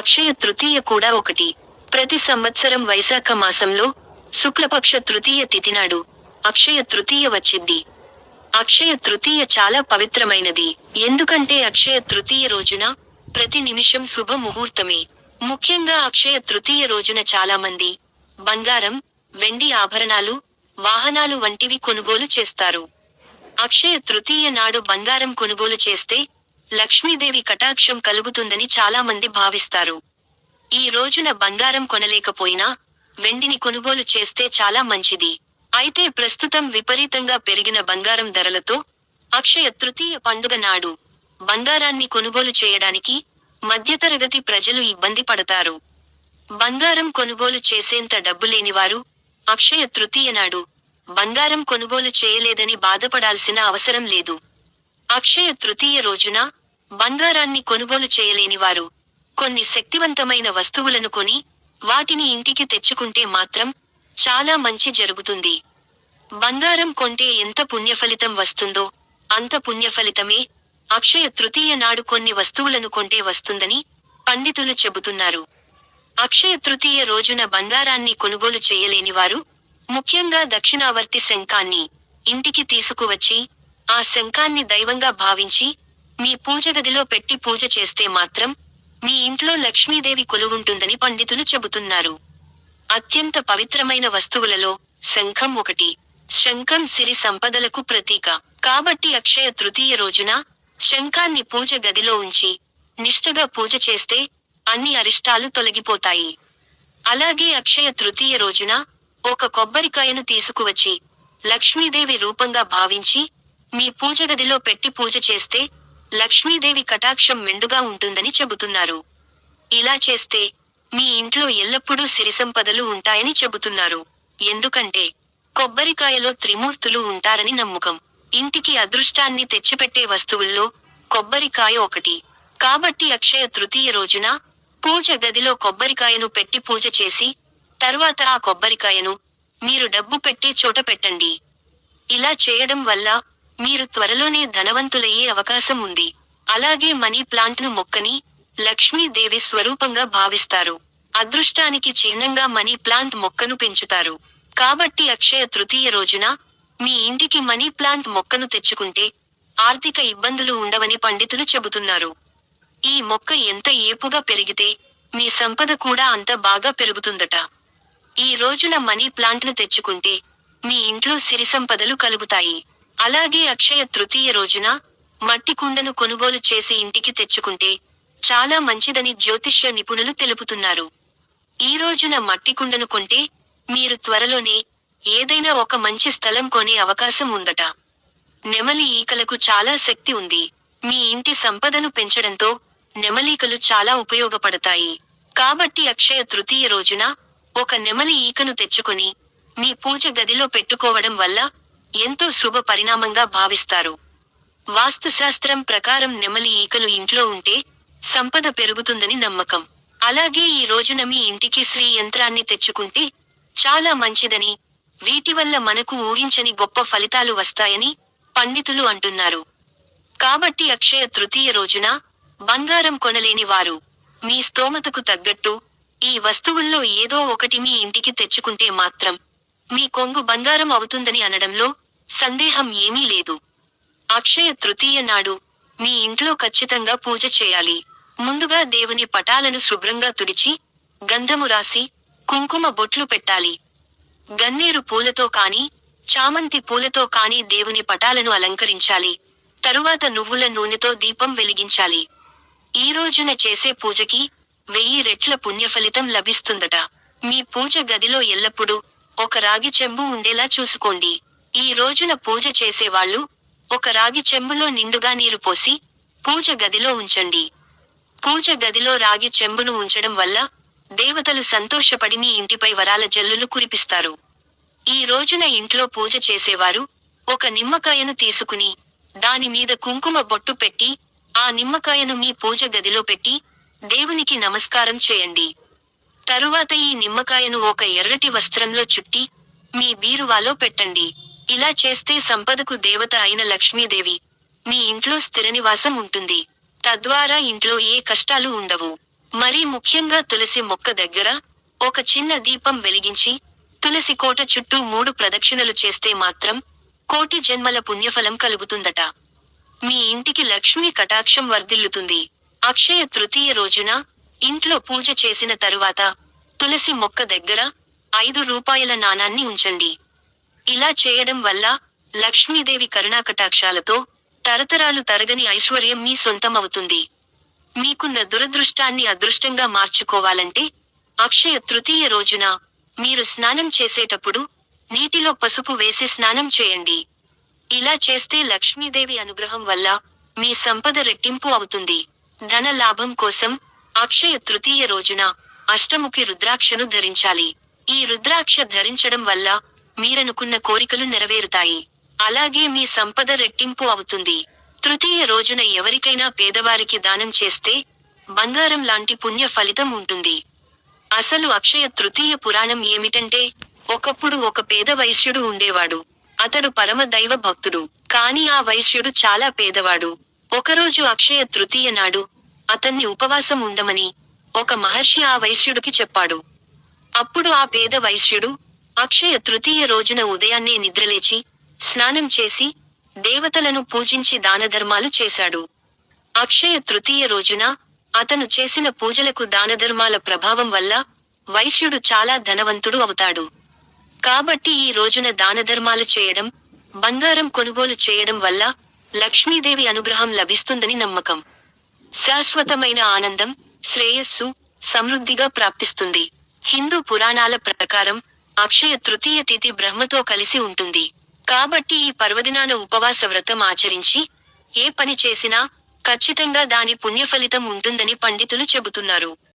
అక్షయ తృతీయ కూడా ఒకటి. ప్రతి సంవత్సరం వైశాఖ మాసంలో శుక్లపక్ష తృతీయ తిథి నాడు అక్షయ తృతీయ వచ్చింది అక్షయ తృతీయ చాలా పవిత్రమైనది. ఎందుకంటే అక్షయ తృతీయ రోజున ప్రతి నిమిషం శుభ ముహూర్తమే. ముఖ్యంగా అక్షయ తృతీయ రోజున చాలా మంది బంగారం వెండి ఆభరణాలు వాహనాలు వంటివి కొనుగోలు చేస్తారు. అక్షయ తృతీయ నాడు బంగారం కొనుగోలు చేస్తే లక్ష్మీదేవి కటాక్షం కలుగుతుందని చాలా మంది భావిస్తారు. ఈ రోజున బంగారం కొనలేకపోయినా వెండిని కొనుగోలు చేస్తే చాలా మంచిది. అయితే ప్రస్తుతం విపరీతంగా పెరిగిన బంగారం ధరలతో అక్షయ తృతీయ పండుగ నాడు బంగారాన్ని కొనుగోలు చేయడానికి మధ్యతరగతి ప్రజలు ఇబ్బంది పడతారు. బంగారం కొనుగోలు చేసేంత డబ్బు లేనివారు అక్షయ తృతీయ నాడు బంగారం కొనుగోలు చేయలేదని బాధపడాల్సిన అవసరం లేదు. అక్షయ తృతీయ రోజున బంగారాన్ని కొనుగోలు చేయలేనివారు కొన్ని శక్తివంతమైన వస్తువులను కొని వాటిని ఇంటికి తెచ్చుకుంటే మాత్రం చాలా మంచి జరుగుతుంది. బంగారం కొంటే ఎంత పుణ్యఫలితం వస్తుందో అంత పుణ్యఫలితమే అక్షయ తృతీయ నాడు కొన్ని వస్తువులను కొంటే వస్తుందని పండితులు చెబుతున్నారు. అక్షయ తృతీయ రోజున బంగారాన్ని కొనుగోలు చేయలేని వారు ముఖ్యంగా దక్షిణావర్తి శంఖాన్ని ఇంటికి తీసుకువచ్చి ఆ శంఖాన్ని దైవంగా భావించి మీ పూజ గదిలో పెట్టి పూజ చేస్తే మాత్రం మీ ఇంట్లో లక్ష్మీదేవి కొలువుంటుందని పండితులు చెబుతున్నారు. అత్యంత పవిత్రమైన వస్తువులలో శంఖం ఒకటి శంఖం సిరి సంపదలకు ప్రతీక. కాబట్టి అక్షయ తృతీయ రోజున శంఖాన్ని పూజ గదిలో ఉంచి నిష్ఠగా పూజ చేస్తే అన్ని అరిష్టాలు తొలగిపోతాయి. అలాగే అక్షయ తృతీయ రోజున ఒక కొబ్బరికాయను తీసుకువచ్చి లక్ష్మీదేవి రూపంగా భావించి మీ పూజ గదిలో పెట్టి పూజ చేస్తే లక్ష్మీదేవి కటాక్షం మెండుగా ఉంటుందని చెబుతున్నారు. ఇలా చేస్తే మీ ఇంట్లో ఎల్లప్పుడూ సిరిసంపదలు ఉంటాయని చెబుతున్నారు. ఎందుకంటే కొబ్బరికాయలో త్రిమూర్తులు ఉంటారని నమ్మకం. ఇంటికి అదృష్టాన్ని తెచ్చిపెట్టే వస్తువుల్లో కొబ్బరికాయ ఒకటి. కాబట్టి అక్షయ తృతీయ రోజున పూజ గదిలో కొబ్బరికాయను పెట్టి పూజ చేసి తరువాత ఆ కొబ్బరికాయను మీరు డబ్బు పెట్టే చోట పెట్టండి. ఇలా చేయడం వల్ల మీరు త్వరలోనే ధనవంతులయ్యే అవకాశం ఉంది. అలాగే మనీ ప్లాంట్ను మొక్కని లక్ష్మీదేవి స్వరూపంగా భావిస్తారు. అదృష్టానికి చిహ్నంగా మనీ ప్లాంట్ మొక్కను పెంచుతారు. కాబట్టి అక్షయ తృతీయ రోజున మీ ఇంటికి మనీ ప్లాంట్ మొక్కను తెచ్చుకుంటే ఆర్థిక ఇబ్బందులు ఉండవని పండితులు చెబుతున్నారు. ఈ మొక్క ఎంత ఏపుగా పెరిగితే మీ సంపద కూడా అంత బాగా పెరుగుతుందట. ఈ రోజున మనీ ప్లాంట్ను తెచ్చుకుంటే మీ ఇంట్లో సిరి సంపదలు కలుగుతాయి. అలాగే అక్షయ తృతీయ రోజున మట్టి కుండను కొనుగోలు చేసి ఇంటికి తెచ్చుకుంటే చాలా మంచిదని జ్యోతిష్య నిపుణులు తెలుపుతున్నారు. ఈ రోజున మట్టి కుండను కొంటే మీరు త్వరలోనే ఏదైనా ఒక మంచి స్థలం కొనే అవకాశం ఉందట. నెమలి ఈకలకు చాలా శక్తి ఉంది. మీ ఇంటి సంపదను పెంచడంతో నెమలీకలు చాలా ఉపయోగపడతాయి. కాబట్టి అక్షయ తృతీయ రోజున ఒక నెమలి ఈకను తెచ్చుకొని మీ పూజ గదిలో పెట్టుకోవడం వల్ల ఎంతో శుభ పరిణామంగా భావిస్తారు. వాస్తుశాస్త్రం ప్రకారం నెమలి ఈకలు ఇంట్లో ఉంటే సంపద పెరుగుతుందని నమ్మకం. అలాగే ఈ రోజున మీ ఇంటికి శ్రీ యంత్రాన్ని తెచ్చుకుంటే చాలా మంచిదని వీటి వల్ల మనకు ఊహించని గొప్ప ఫలితాలు వస్తాయని పండితులు అంటున్నారు. కాబట్టి అక్షయ తృతీయ రోజున బంగారం కొనలేని వారు మీ స్తోమతకు తగ్గట్టు ఈ వస్తువుల్లో ఏదో ఒకటి మీ ఇంటికి తెచ్చుకుంటే మాత్రం మీ కొంగు బంగారం అవుతుందని అనడంలో సందేహం ఏమీ లేదు. అక్షయ తృతీయ నాడు మీ ఇంట్లో ఖచ్చితంగా పూజ చేయాలి. ముందుగా దేవుని పటాలను శుభ్రంగా తుడిచి గంధము రాసి కుంకుమ బొట్లు పెట్టాలి. గన్నేరు పూలతో కాని చామంతి పూలతో కాని దేవుని పటాలను అలంకరించాలి. తరువాత నువ్వుల నూనెతో దీపం వెలిగించాలి. ఈ రోజున చేసే పూజకి వెయ్యి రెట్ల పుణ్యఫలితం లభిస్తుందట. మీ పూజ గదిలో ఎల్లప్పుడూ ఒక రాగి చెంబు ఉండేలా చూసుకోండి. ఈ రోజున పూజ చేసేవాళ్ళు ఒక రాగి చెంబులో నిండుగా నీరు పోసి పూజ గదిలో ఉంచండి. పూజ గదిలో రాగి చెంబును ఉంచడం వల్ల దేవతలు సంతోషపడి మీ ఇంటిపై వరాల జల్లులు కురిపిస్తారు. ఈ రోజున ఇంట్లో పూజ చేసేవారు ఒక నిమ్మకాయను తీసుకుని దాని మీద కుంకుమ బొట్టు పెట్టి ఆ నిమ్మకాయను మీ పూజ గదిలో పెట్టి దేవునికి నమస్కారం చేయండి. తరువాత ఈ నిమ్మకాయను ఒక ఎర్రటి వస్త్రంలో చుట్టి మీ బీరువాలో పెట్టండి. ఇలా చేస్తే సంపదకు దేవత అయిన లక్ష్మీదేవి మీ ఇంట్లో స్థిర నివాసం ఉంటుంది. తద్వారా ఇంట్లో ఏ కష్టాలు ఉండవు. మరీ ముఖ్యంగా తులసి మొక్క దగ్గర ఒక చిన్న దీపం వెలిగించి తులసి కోట చుట్టూ మూడు ప్రదక్షిణలు చేస్తే మాత్రం కోటి జన్మల పుణ్యఫలం కలుగుతుందట. మీ ఇంటికి లక్ష్మీ కటాక్షం వర్ధిల్లుతుంది. అక్షయ తృతీయ రోజున ఇంట్లో పూజ చేసిన తరువాత తులసి మొక్క దగ్గర ఐదు రూపాయల నాణాన్ని ఉంచండి. ఇలా చేయడం వల్ల లక్ష్మీదేవి కరుణాకటాక్షాలతో తరతరాలు తరగని ఐశ్వర్యం మీ సొంతమవుతుంది. మీకున్న దురదృష్టాన్ని అదృష్టంగా మార్చుకోవాలంటే అక్షయ తృతీయ రోజున మీరు స్నానం చేసేటప్పుడు నీటిలో పసుపు వేసి స్నానం చేయండి. ఇలా చేస్తే లక్ష్మీదేవి అనుగ్రహం వల్ల మీ సంపద రెట్టింపు అవుతుంది. ధన లాభం కోసం అక్షయ తృతీయ రోజున అష్టముఖి రుద్రాక్షను ధరించాలి. ఈ రుద్రాక్ష ధరించడం వల్ల మీరనుకున్న కోరికలు నెరవేరుతాయి. అలాగే మీ సంపద రెట్టింపు అవుతుంది. తృతీయ రోజున ఎవరికైనా పేదవారికి దానం చేస్తే బంగారం లాంటి పుణ్య ఫలితం ఉంటుంది. అసలు అక్షయ తృతీయ పురాణం ఏమిటంటే ఒకప్పుడు ఒక పేద వైశ్యుడు ఉండేవాడు. అతడు పరమ దైవ భక్తుడు. కాని ఆ వైశ్యుడు చాలా పేదవాడు. ఒకరోజు అక్షయ తృతీయ నాడు అతన్ని ఉపవాసం ఉండమని ఒక మహర్షి ఆ వైశ్యుడికి చెప్పాడు. అప్పుడు ఆ పేద వైశ్యుడు అక్షయ తృతీయ రోజున ఉదయాన్నే నిద్రలేచి స్నానం చేసి దేవతలను పూజించి దానధర్మాలు చేశాడు. అక్షయ తృతీయ రోజున అతను చేసిన పూజలకు దానధర్మాల ప్రభావం వల్ల వైశ్యుడు చాలా ధనవంతుడు అవుతాడు. కాబట్టి ఈ రోజున దానధర్మాలు చేయడం బంగారం కొనుగోలు చేయడం వల్ల లక్ష్మీదేవి అనుగ్రహం లభిస్తుందని నమ్మకం. శాశ్వతమైన ఆనందం శ్రేయస్సు సమృద్ధిగా ప్రాప్తిస్తుంది. హిందూ పురాణాల ప్రకారం అక్షయ తృతీయ తిథి బ్రహ్మతో కలిసి ఉంటుంది. కాబట్టి ఈ పర్వదినాన ఉపవాస వ్రతం ఆచరించి ఏ పని చేసినా ఖచ్చితంగా దాని పుణ్యఫలితం ఉంటుందని పండితులు చెబుతున్నారు.